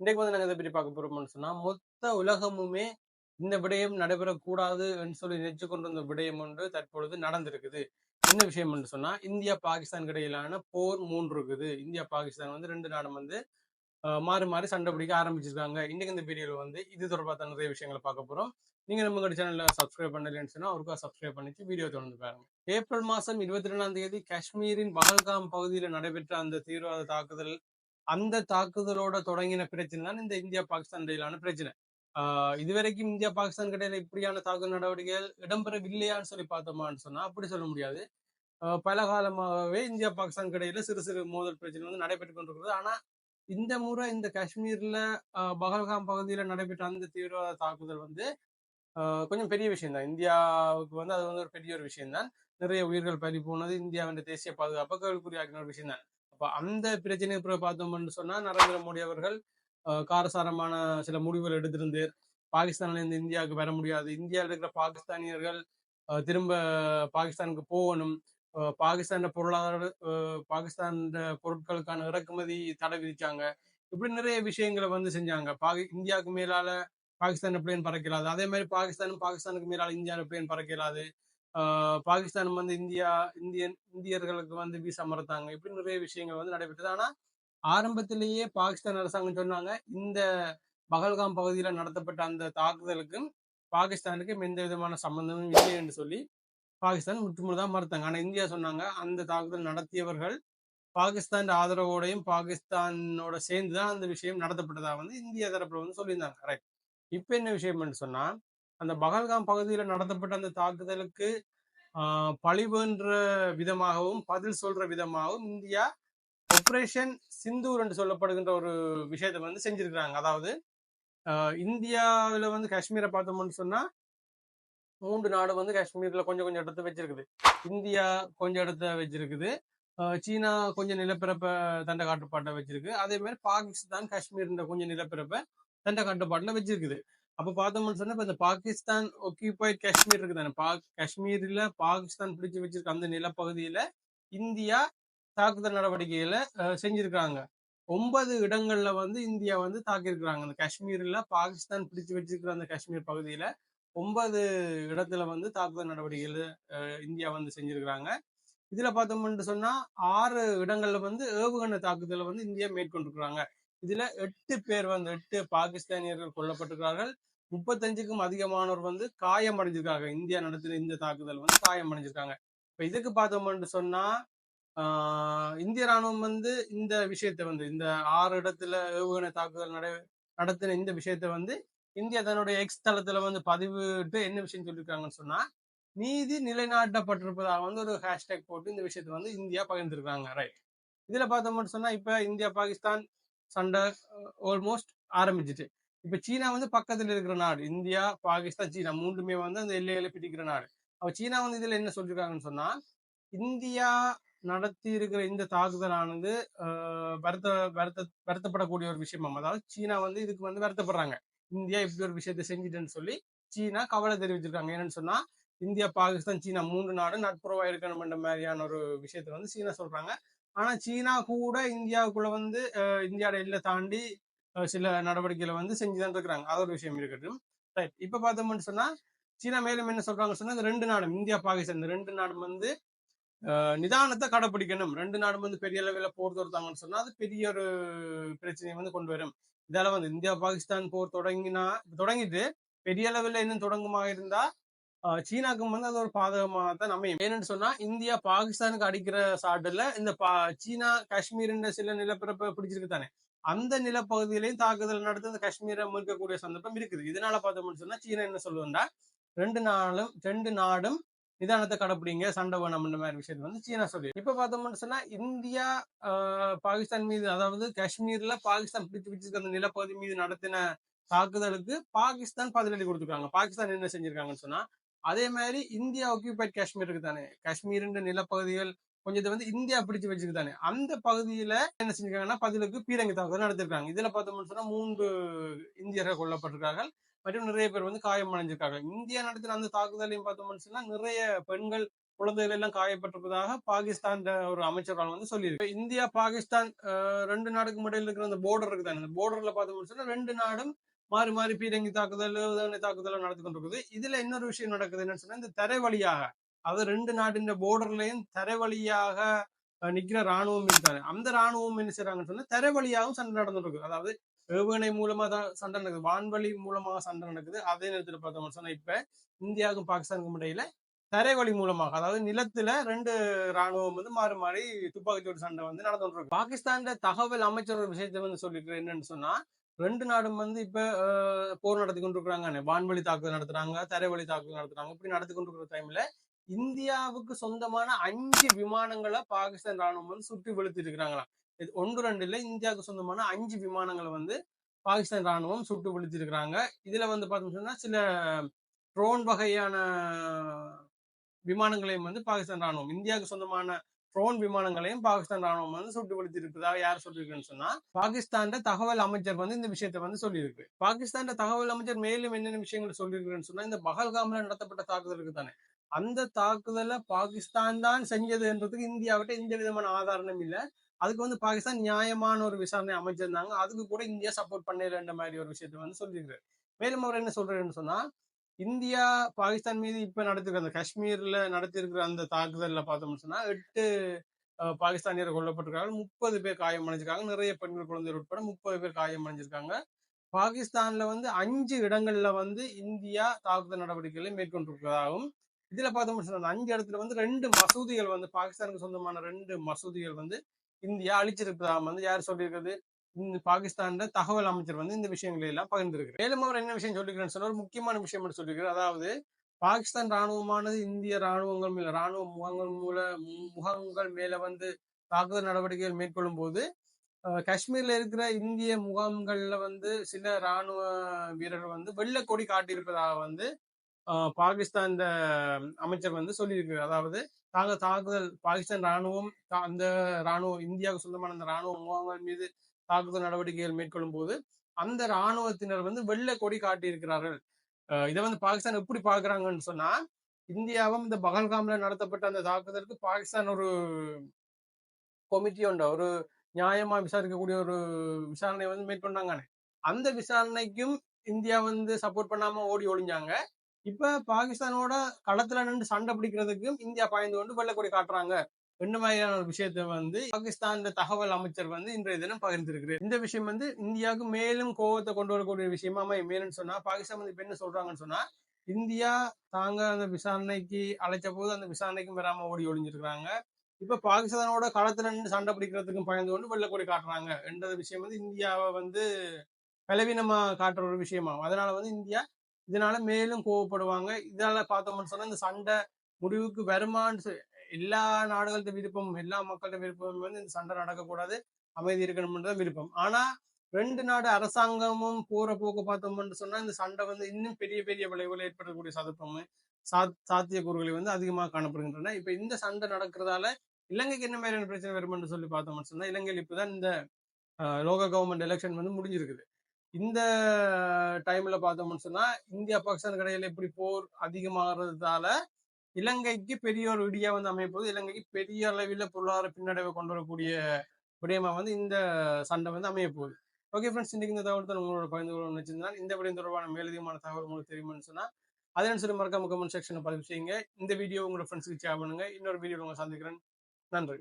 இன்றைக்கு வந்து நாங்கள் இதை பற்றி பார்க்க போறோம்னு சொன்னா மொத்த உலகமுமே இந்த விடயம் நடைபெறக்கூடாது என்று சொல்லி நினைச்சு கொண்டிருந்த விடயம் ஒன்று தற்பொழுது நடந்திருக்குது. என்ன விஷயம் என்று சொன்னா இந்தியா பாகிஸ்தான் இடையிலான போர் மூன்று இருக்குது இந்தியா பாகிஸ்தான் வந்து ரெண்டு நாடும் வந்து மாறி மாறி சண்டை பிடிக்க ஆரம்பிச்சிருக்காங்க. இன்னைக்கு இந்த வீடியோல வந்து இது தொடர்பாக நிறைய விஷயங்களை பார்க்க போறோம். நீங்க நம்ம சேனல்ல சப்ஸ்கிரைப் பண்ணலன்னு சொன்னா ஒருக்கா சப்ஸ்கிரைப் பண்ணிட்டு வீடியோ தொடர்ந்து பாருங்க. ஏப்ரல் மாசம் இருபத்தி ரெண்டாம் தேதி காஷ்மீரின் பகல்காம் பகுதியில் நடைபெற்ற அந்த தீவிரவாத தாக்குதல் அந்த தாக்குதலோட தொடங்கின பிரச்சனை தான் இந்த இந்தியா பாகிஸ்தான் இடையிலான பிரச்சனை. ஆஹ் இதுவரைக்கும் இந்தியா பாகிஸ்தான் இடையில இப்படியான தாக்குதல் நடவடிக்கைகள் இடம்பெறவில்லையான்னு சொல்லி பார்த்தோமான்னு சொன்னா அப்படி சொல்ல முடியாது. ஆஹ் பல காலமாகவே இந்தியா பாகிஸ்தான் கடையில சிறு சிறு மோதல் பிரச்சனை வந்து நடைபெற்று கொண்டிருக்கிறது. ஆனா இந்த முறை இந்த காஷ்மீர்ல ஆஹ் பகல்காம் பகுதியில நடைபெற்ற அந்த தீவிரவாத தாக்குதல் வந்து ஆஹ் கொஞ்சம் பெரிய விஷயம் தான் இந்தியாவுக்கு வந்து அது வந்து ஒரு பெரிய ஒரு விஷயம் தான் நிறைய உயிர்கள் பறி போனது இந்தியாவின் தேசிய பாதுகாப்பை கேள்விக்குறியாக்கின ஒரு விஷயம் தான் அப்ப அந்த பிரச்சனை பார்த்தோம்னு சொன்னா நரேந்திர மோடி அவர்கள் காரசாரமான சில முடிவுகள் எடுத்திருந்து பாகிஸ்தான்ல இருந்து இந்தியாவுக்கு வர முடியாது. இந்தியாவில் இருக்கிற பாகிஸ்தானியர்கள் திரும்ப பாகிஸ்தானுக்கு போகணும். ஆஹ் பாகிஸ்தான் பொருளாதார பாகிஸ்தான் பொருட்களுக்கான இறக்குமதி தடை விதிச்சாங்க. இப்படி நிறைய விஷயங்களை வந்து செஞ்சாங்க. பாகி இந்தியாவுக்கு மேலால பாகிஸ்தான் பிளேன் பறக்கலாது. அதே மாதிரி பாகிஸ்தானும் பாகிஸ்தானுக்கு மேலால இந்தியாவில் பிளேன் பறக்கலாது. பாகிஸ்தான் வந்து இந்தியா இந்தியன் இந்தியர்களுக்கு வந்து விசா மறுத்தாங்க. இப்படி நிறைய விஷயங்கள் வந்து நடைபெற்றது. ஆனா ஆரம்பத்திலேயே பாகிஸ்தான் அரசாங்கம் சொன்னாங்க இந்த பகல்காம் பகுதியில் நடத்தப்பட்ட அந்த தாக்குதலுக்கும் பாகிஸ்தானுக்கும் எந்த விதமான சம்பந்தமும் இல்லை என்று சொல்லி பாகிஸ்தான் முற்றுமுழுதாக மறுத்தாங்க. ஆனா இந்தியா சொன்னாங்க அந்த தாக்குதல் நடத்தியவர்கள் பாகிஸ்தான் ஆதரவோடையும் பாகிஸ்தானோட சேர்ந்து தான் அந்த விஷயம் நடத்தப்பட்டதாக வந்து இந்திய தரப்புல வந்து சொல்லியிருந்தாங்க. கரெக்ட் இப்போ என்ன விஷயம் சொன்னா அந்த பகல்காம் பகுதியில நடத்தப்பட்ட அந்த தாக்குதலுக்கு ஆஹ் விதமாகவும் பதில் சொல்ற விதமாகவும் இந்தியா ஆப்ரேஷன் சிந்தூர் என்று சொல்லப்படுகின்ற ஒரு விஷயத்தை வந்து செஞ்சிருக்கிறாங்க. அதாவது ஆஹ் இந்தியாவுல வந்து காஷ்மீரை பார்த்தோம்னு சொன்னா மூன்று நாடு வந்து காஷ்மீர்ல கொஞ்சம் கொஞ்சம் இடத்த வச்சிருக்குது. இந்தியா கொஞ்சம் இடத்த வச்சிருக்குது. ஆஹ் சீனா கொஞ்சம் நிலப்பரப்பை தண்ட கட்டுப்பாட்டை வச்சிருக்கு. அதே மாதிரி பாகிஸ்தான் காஷ்மீர் கொஞ்சம் நிலப்பரப்பை தண்ட கட்டுப்பாட்டில் வச்சிருக்குது. அப்ப பார்த்தோம்னு சொன்னா இந்த பாகிஸ்தான் ஒக்கியூபைட் காஷ்மீர் இருக்குதானே பா காஷ்மீர்ல பாகிஸ்தான் பிடிச்சு வச்சிருக்க அந்த நிலப்பகுதியில இந்தியா தாக்குதல் நடவடிக்கைகளை செஞ்சிருக்காங்க. ஒன்பது இடங்கள்ல வந்து இந்தியா வந்து தாக்கியிருக்கிறாங்க. அந்த காஷ்மீர்ல பாகிஸ்தான் பிடிச்சு வச்சிருக்கிற அந்த காஷ்மீர் பகுதியில ஒன்பது இடத்துல வந்து தாக்குதல் நடவடிக்கைகள் இந்தியா வந்து செஞ்சிருக்கிறாங்க. இதுல பார்த்தோம்னு சொன்னா ஆறு இடங்கள்ல வந்து ஏவுகணை தாக்குதலை வந்து இந்தியா மேற்கொண்டிருக்கிறாங்க. இதுல எட்டு பேர் வந்து எட்டு பாகிஸ்தானியர்கள் கொல்லப்பட்டிருக்கிறார்கள். முப்பத்தஞ்சுக்கும் அதிகமானோர் வந்து காயமடைஞ்சிருக்காங்க. இந்தியா நடத்தின இந்த தாக்குதல் வந்து காயமடைஞ்சிருக்காங்க. இப்ப இதுக்கு பார்த்தோம்னு சொன்னா ஆஹ் இந்திய ராணுவம் வந்து இந்த விஷயத்தை வந்து இந்த ஆறு இடத்துல ஏவுகணை தாக்குதல் நட நடத்தின இந்த விஷயத்தை வந்து இந்தியா தன்னுடைய எக்ஸ் தளத்துல வந்து பதிவிட்டு என்ன விஷயம் சொல்லியிருக்காங்கன்னு சொன்னா நீதி நிலைநாட்டப்பட்டிருப்பதாக வந்து ஒரு ஹேஷ்டேக் போட்டு இந்த விஷயத்தை வந்து இந்தியா பகிர்ந்திருக்காங்க. ரைட் இதுல பார்த்தோம்னு சொன்னா இப்ப இந்தியா பாகிஸ்தான் சண்டை ஆல்மோஸ்ட் ஆரம்பிச்சிட்டு இப்ப சீனா வந்து பக்கத்துல இருக்கிற நாடு இந்தியா பாகிஸ்தான் சீனா மூன்றுமே வந்து அந்த எல்லையில பிடிக்கிற நாடு. அப்ப சீனா வந்து இதுல என்ன சொல்லிருக்காங்கன்னு சொன்னா இந்தியா நடத்தி இருக்கிற இந்த தாக்குதலானது ஆஹ், வருத்த வருத்த வருத்தப்படக்கூடிய ஒரு விஷயமா அதாவது சீனா வந்து இதுக்கு வந்து வருத்தப்படுறாங்க. இந்தியா இப்படி ஒரு விஷயத்த செஞ்சுட்டேன்னு சொல்லி சீனா கவலை தெரிவிச்சிருக்காங்க. என்னன்னு சொன்னா இந்தியா பாகிஸ்தான் சீனா மூன்று நாடு நட்புறவா இருக்கணும்ன்ற மாதிரியான ஒரு விஷயத்தை வந்து சீனா சொல்றாங்க. ஆனா சீனா கூட இந்தியாவுக்குள்ள வந்து இந்தியா இந்தியாவோட எல்லை தாண்டி சில நடவடிக்கைகளை வந்து செஞ்சுதான் இருக்கிறாங்க. அது ஒரு விஷயம் இருக்கட்டும். ரைட். இப்ப பார்த்தோம்னு சொன்னா சீனா மேலும் என்ன சொல்றாங்கன்னு சொன்னா இந்த ரெண்டு நாடும் இந்தியா பாகிஸ்தான் இந்த ரெண்டு நாடும் வந்து நிதானத்தை கடைபிடிக்கணும் ரெண்டு நாடும் வந்து பெரிய அளவில் போர் தொடுத்தாங்கன்னு சொன்னா அது பெரிய ஒரு பிரச்சனையை வந்து கொண்டு வரும். இதால வந்து இந்தியா பாகிஸ்தான் போர் தொடங்கினா தொடங்கிட்டு பெரிய அளவில் இன்னும் தொடங்குமா இருந்தா ஆஹ் சீனாக்கும் வந்து அது ஒரு பாதகமாக தான் அமையும். ஏன்னு சொன்னா இந்தியா பாகிஸ்தானுக்கு அடிக்கிற சாட்டுல இந்த பா சீனா காஷ்மீர்ன்ற சில நிலப்பரப்பை பிடிச்சிருக்கு தானே. அந்த நிலப்பகுதியிலையும் தாக்குதல் நடத்தி அந்த காஷ்மீரை மீட்கக்கூடிய சந்தர்ப்பம் இருக்குது. இதனால பார்த்தோம்னு சொன்னா சீனா என்ன சொல்லுவோம்னா ரெண்டு நாளும் ரெண்டு நாடும் நிதானத்தை கடைப்பிடிங்க சண்டை வேணாம்ன்ற மாதிரி விஷயத்தை வந்து சீனா சொல்லி இப்ப பார்த்தோம்னு சொன்னா இந்தியா ஆஹ் பாகிஸ்தான் மீது அதாவது காஷ்மீர்ல பாகிஸ்தான் பிடிச்சு பிடிச்சிருக்க அந்த நிலப்பகுதி மீது நடத்தின தாக்குதலுக்கு பாகிஸ்தான் பதிலடி கொடுத்துருக்காங்க. பாகிஸ்தான் என்ன செஞ்சிருக்காங்கன்னு சொன்னா அதே மாதிரி இந்தியா ஒக்கியூபைட் காஷ்மீர் இருக்கு தானே காஷ்மீர்ன்ற நிலப்பகுதிகள் கொஞ்சத்தை வந்து இந்தியா பிடிச்சு வச்சிருக்கு தானே அந்த பகுதியில என்ன செஞ்சிருக்காங்கன்னா பதிலுக்கு பீரங்கி தாக்குதல் நடத்திருக்காங்க. இதுல பார்த்தோம்னு சொன்னா மூன்று இந்தியர்கள் கொல்லப்பட்டிருக்கார்கள். மற்றும் நிறைய பேர் வந்து காயம் அடைஞ்சிருக்காங்க இந்தியா நடத்தின அந்த தாக்குதலையும் பார்த்தோம்னு சொன்னா நிறைய பெண்கள் குழந்தைகள் எல்லாம் காயப்பட்டிருப்பதாக பாகிஸ்தான் ஒரு அமைச்சர்கள் வந்து சொல்லியிருக்கு இந்தியா பாகிஸ்தான் ரெண்டு நாடுக்கு இடையில இருக்கிற அந்த போர்டர் இருக்குதானே? அந்த போர்டர்ல பார்த்தோம்னு சொன்னா ரெண்டு நாடும் மாறி மாறி பீரங்கி தாக்குதல் ஏவுகணை தாக்குதல் நடத்தி கொண்டிருக்குது. இதுல இன்னொரு விஷயம் நடக்குது என்னன்னு சொன்னா இந்த தரை வழியாக அது ரெண்டு நாட்டின் போர்டர்லயும் தரை வழியாக நிக்கிற ராணுவம் இருந்தாரு அந்த ராணுவம் என்ன செய்யறாங்கன்னு சொன்னா தரை வழியாகவும் சண்டை நடந்துருக்கு இருக்கு அதாவது ஏவுகணை மூலமா தான் சண்டை நடக்குது வான்வழி மூலமாக சண்டை நடக்குது. அதே நேரத்தில் பார்த்தோம்னு சொன்னா இப்ப இந்தியாவுக்கும் பாகிஸ்தானுக்கும் இடையில தரைவழி மூலமாக அதாவது நிலத்துல ரெண்டு ராணுவம் வந்து மாறி மாறி துப்பாக்கிச்சூடு சண்டை வந்து நடந்துட்டு இருக்கு பாகிஸ்தான்ல தகவல் அமைச்சர் விஷயத்தை வந்து சொல்லிட்டு என்னன்னு சொன்னா ரெண்டு நாடும் வந்து இப்ப போர் நடத்தி கொண்டிருக்கிறாங்க வான்வழி தாக்குதல் நடத்துறாங்க தரைவழி தாக்குதல் நடத்துறாங்க இப்படி நடத்தி கொண்டிருக்கிற டைம்ல இந்தியாவுக்கு சொந்தமான அஞ்சு விமானங்களை பாகிஸ்தான் ராணுவம் வந்து சுற்றி வெளுத்திட்டு இருக்கிறாங்களாம். இது ஒன்று ரெண்டு இல்லை இந்தியாவுக்கு சொந்தமான அஞ்சு விமானங்களை வந்து பாகிஸ்தான் ராணுவம் சுட்டு விழுத்திருக்கிறாங்க இதுல வந்து பார்த்தோம்னு சொன்னா சில ட்ரோன் வகையான விமானங்களையும் வந்து பாகிஸ்தான் ராணுவம் இந்தியாவுக்கு சொந்தமான ட்ரோன் விமானங்களையும் பாகிஸ்தான் ராணுவம் வந்து சுட்டு வீழ்த்தி யார் சொல்லியிருக்குன்னு சொன்னா பாகிஸ்தான் தகவல் அமைச்சர் வந்து இந்த விஷயத்தை வந்து சொல்லியிருக்கு. பாகிஸ்தான் தகவல் அமைச்சர் மேலும் என்னென்ன விஷயங்கள் சொல்லியிருக்குன்னு சொன்னா இந்த பகல்காம்ல நடத்தப்பட்ட தாக்குதலுக்கு தானே. அந்த தாக்குதலை பாகிஸ்தான் தான் செஞ்சதுன்றதுக்கு இந்தியாவிட்ட எந்த விதமான ஆதாரமும் இல்லை. அதுக்கு வந்து பாகிஸ்தான் நியாயமான ஒரு விசாரணை அமைச்சிருந்தாங்க. அதுக்கு கூட இந்தியா சப்போர்ட் பண்ணலன்ற மாதிரி ஒரு விஷயத்த வந்து சொல்லியிருக்காரு. மேலும் அவர் என்ன சொல்றாருன்னு சொன்னா இந்தியா பாகிஸ்தான் மீது இப்ப நடத்திருக்க அந்த காஷ்மீர்ல நடத்திருக்கிற அந்த தாக்குதல்ல பார்த்தோம்னு சொன்னா எட்டு பாகிஸ்தானியர் கொல்லப்பட்டிருக்காங்க. முப்பது பேர் காயம் அடைஞ்சிருக்காங்க. நிறைய பெண்கள் குழந்தைகள் உட்பட முப்பது பேர் காயம் அடைஞ்சிருக்காங்க. பாகிஸ்தான்ல வந்து அஞ்சு இடங்கள்ல வந்து இந்தியா தாக்குதல் நடவடிக்கைகளை மேற்கொண்டிருக்கிறதாகவும் இதுல பார்த்தோம்னு சொன்னா அந்த அஞ்சு இடத்துல வந்து ரெண்டு மசூதிகள் வந்து பாகிஸ்தானுக்கு சொந்தமான ரெண்டு மசூதிகள் வந்து இந்தியா அழிச்சிருப்பதாக வந்து யார் சொல்லியிருக்கிறது பாகிஸ்தான்ல தகவல் அமைச்சர் வந்து இந்த விஷயங்களை எல்லாம் பகிர்ந்திருக்கிறார். மேலும் அவர் என்ன விஷயம் சொல்லியிருக்கிறேன்னு சொன்னா ஒரு முக்கியமான விஷயம் என்று சொல்லியிருக்கிறார் அதாவது பாகிஸ்தான் ராணுவமானது இந்திய ராணுவங்கள் மேல ராணுவ முகங்கள் மூல முகங்கள் முகாம்கள் மேல வந்து தாக்குதல் நடவடிக்கைகள் மேற்கொள்ளும் போது காஷ்மீர்ல இருக்கிற இந்திய முகாம்கள்ல வந்து சில ராணுவ வீரர்கள் வந்து வெள்ள கொடி காட்டியிருப்பதாக வந்து அஹ், பாகிஸ்தான் அமைச்சர் வந்து சொல்லியிருக்கிறார். அதாவது தாங்க தாக்குதல் பாகிஸ்தான் ராணுவம் அந்த ராணுவம் இந்தியாவுக்கு சொந்தமான அந்த ராணுவ முகாம்கள் மீது தாக்குதல் நடவடிக்கைகள் மேற்கொள்ளும் போது அந்த ராணுவத்தினர் வந்து வெள்ளை கொடி காட்டியிருக்கிறார்கள். இதை வந்து பாகிஸ்தான் எப்படி பாக்குறாங்கன்னு சொன்னா இந்தியாவும் இந்த பகல்காம்ல நடத்தப்பட்ட அந்த தாக்குதலுக்கு பாகிஸ்தான் ஒரு கமிட்டி உண்டு. ஒரு நியாயமா விசாரிக்கக்கூடிய ஒரு விசாரணை வந்து மேற்கொண்டாங்கன்னு. அந்த விசாரணைக்கும் இந்தியா வந்து சப்போர்ட் பண்ணாம ஓடி ஒளிஞ்சாங்க. இப்ப பாகிஸ்தானோட களத்துல நின்று சண்டை பிடிக்கிறதுக்கும் இந்தியா பாய்ந்து கொண்டு வெள்ளக்கொடி காட்டுறாங்க. ரெண்டு மாதிரியான ஒரு விஷயத்தை வந்து பாகிஸ்தான் தகவல் அமைச்சர் வந்து இன்றைய தினம் பகிர்ந்திருக்கிறார். இந்த விஷயம் வந்து இந்தியாவுக்கு மேலும் கோபத்தை கொண்டு வரக்கூடிய விஷயமா மேலும் சொன்னா பாகிஸ்தான் வந்து இப்ப என்ன சொல்றாங்கன்னு சொன்னா இந்தியா தாங்க அந்த விசாரணைக்கு அழைச்ச போது அந்த விசாரணைக்கும் வராம ஓடி ஒளிஞ்சிருக்கிறாங்க. இப்ப பாகிஸ்தானோட களத்துல நின்று சண்டை பிடிக்கிறதுக்கும் பயந்து கொண்டு வெள்ளக்கொடி காட்டுறாங்க. என்ற விஷயம் வந்து இந்தியாவை வந்து பலவீனமா காட்டுற ஒரு விஷயமாகும் அதனால வந்து இந்தியா இதனால மேலும் கோவப்படுவாங்க. இதனால பார்த்தோம்னு சொன்னா இந்த சண்டை முடிவுக்கு வருமான்னு எல்லா நாடுகளோட விருப்பம் எல்லா மக்களோட விருப்பம் வந்து இந்த சண்டை நடக்கக்கூடாது. அமைதி இருக்கணும்ன்றது விருப்பம். ஆனா ரெண்டு நாடு அரசாங்கமும் போற போக்கு பார்த்தோம்னு சொன்னா இந்த சண்டை வந்து இன்னும் பெரிய பெரிய விளைவுகள் ஏற்படக்கூடிய சதுப்பம் சா சாத்தியக்கூறுகளை வந்து அதிகமாக காணப்படுகின்றன. இப்ப இந்த சண்டை நடக்கிறதால இலங்கைக்கு என்ன மாதிரியான பிரச்சனை வரும்னு சொல்லி பார்த்தோம்னு சொன்னா இலங்கையில் இப்பதான் இந்த லோக கவர்மெண்ட் எலெக்ஷன் வந்து முடிஞ்சிருக்குது. இந்த டைம்ல பார்த்தோம்னு சொன்னா இந்தியா பாகிஸ்தான் இடையில இப்படி போர் அதிகமாகிறதால இலங்கைக்கு பெரிய ஒரு விடியா வந்து அமையப்போகுது. இலங்கைக்கு பெரிய அளவில் பொருளாதார பின்னடைவை கொண்டு வரக்கூடிய விடயமா வந்து இந்த சண்டை வந்து அமைய போகுது ஓகே ஃப்ரெண்ட்ஸ் இன்னைக்கு இந்த தகவல் தான் உங்களோட பகிர்ந்து கொள்ள நினைச்சிருந்தால் இந்த விடயம் தொடர்பான மேலதிகமான தகவல் உங்களுக்கு தெரியும்னு சொன்னா அதே சொல்லி மறக்காம கமெண்ட் செக்ஷனை பதிவு செய்யுங்க. இந்த வீடியோ உங்களோட ஃப்ரெண்ட்ஸுக்கு ஷேர் பண்ணுங்க. இன்னொரு வீடியோ உங்களை சந்திக்கிறேன். நன்றி.